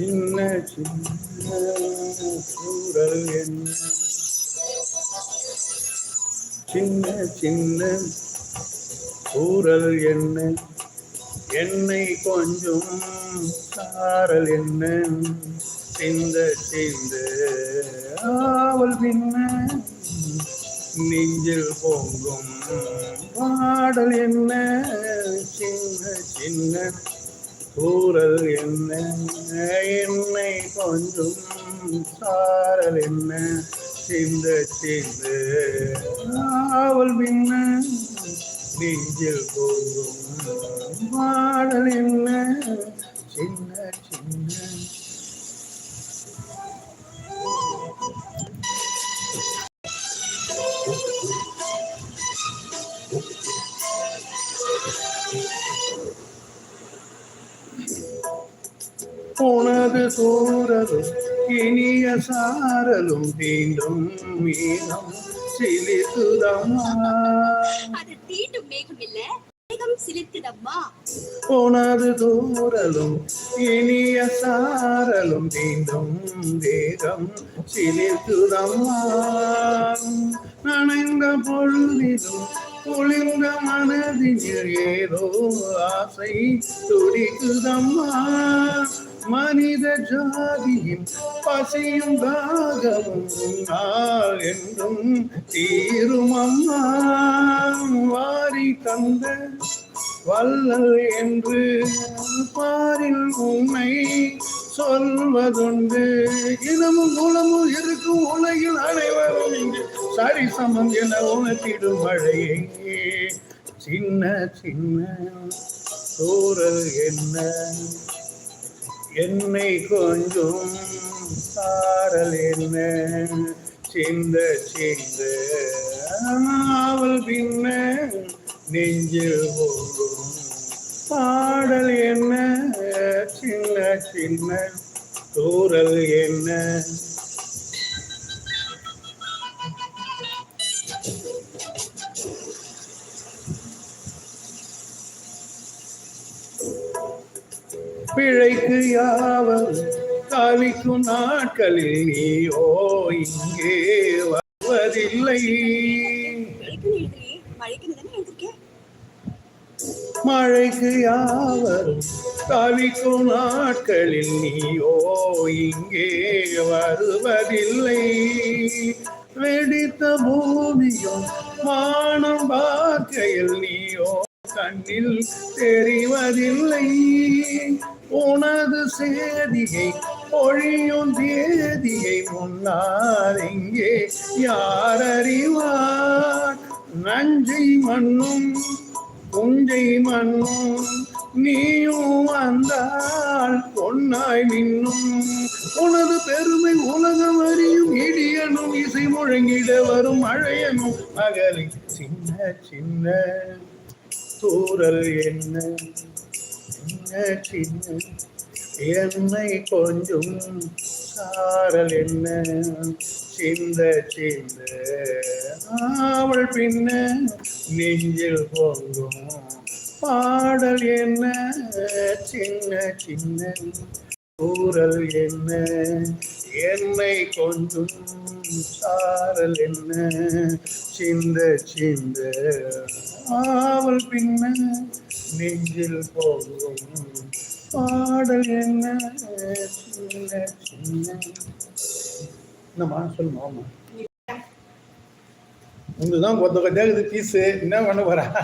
சின்ன சின்ன சூழல் என்ன சின்ன சின்ன சூரல் என்ன என்னை கொஞ்சம் சாரல் என்ன சிந்த சிந்த ஆவல் பின்ன. நெஞ்சில் பொங்கும் பாடல் என்ன சின்ன சின்ன கூறல் என்ன? என்னை கொஞ்சம் சாரல் என்ன? சிந்த சிந்து ஆவல் பின்ன நெஞ்சில் பொங்கும் பாடல் என்ன? சின்ன சின்ன. Thank you. உனது சூரலும் இனிய சாரலும் தீண்டும் மீனம் சிலித்துதம்மா அது தீண்டும் மேகம் இல்ல மேகம் சிலிர்க்குதம்மா உனது தூரலும் இனிய சாரலும் தீண்டும் வேகம் சிலித்துதம்மா நனைந்த பொழுதிலும் குளிர்ந்த மனதில் ஏதோ ஆசை துடிக்குதம்மா. மனித ஜாதியின் பசியும் தாகமும் என்றும் தீரும் அம்மா. வாரி தந்த வல்லல் என்று பாரில் உண்மை சொல்வதுண்டு. இனமும் குலமும் இருக்கும் உலகில் அனைவரும் சரி சமம் என உணர்த்திடும் மழையே சின்ன சின்ன சூரல் என்ன? என்னை கொஞ்சம் சாரல் என்ன சிந்த சிந்த. அவள் பின்ன நெஞ்சில் போகும் பாடல் என்ன? சின்ன சின்ன தூரல் என்ன? பிழைக்கு யாவது தவிக்கும் நாட்களில் நீயோ இங்கே வருவதில்லை. மழைக்கு எழுதுறியே மழைக்கு யாவரும் காலிக்கும் நாட்களில் நீயோ இங்கே வருவதில்லை. வெடித்த பூமியும் வானம் பார்க்கையில் நீயோ கண்ணில் தெரிவதில்லை. உனது சேதியை பொழியும் தேதியை முன்னால் இங்கே யார் அறிவார்? நஞ்சை மண்ணும் புஞ்சை மண்ணும் நீயும் வந்தால் பொன்னாய் மின்னும். உனது பெருமை உலகம் அறியும் இடியனும் இசை முழங்கிட வரும் மழையனும் மகளை சின்ன சின்ன தூரல் என்ன? சின்ன? என்னை கொஞ்சம் சாரல் என்ன? சிந்த சிந்த அவள் பின்ன நெஞ்சில் பொங்கும் பாடல் என்ன? சின்ன சின்ன. கூறல் என்ன? என்னை கொஞ்சம் சாரல் என்ன? சிந்த சிந்த. ஆவல் பின்ன நெஞ்சில் போகும். பாடல் என்ன? சின்ன சின்ன. என்னம்மா? சொல்லுமா உங்களுக்கு தான் கொத்த கொத்தையாக பீஸு. என்ன பண்ண போறா?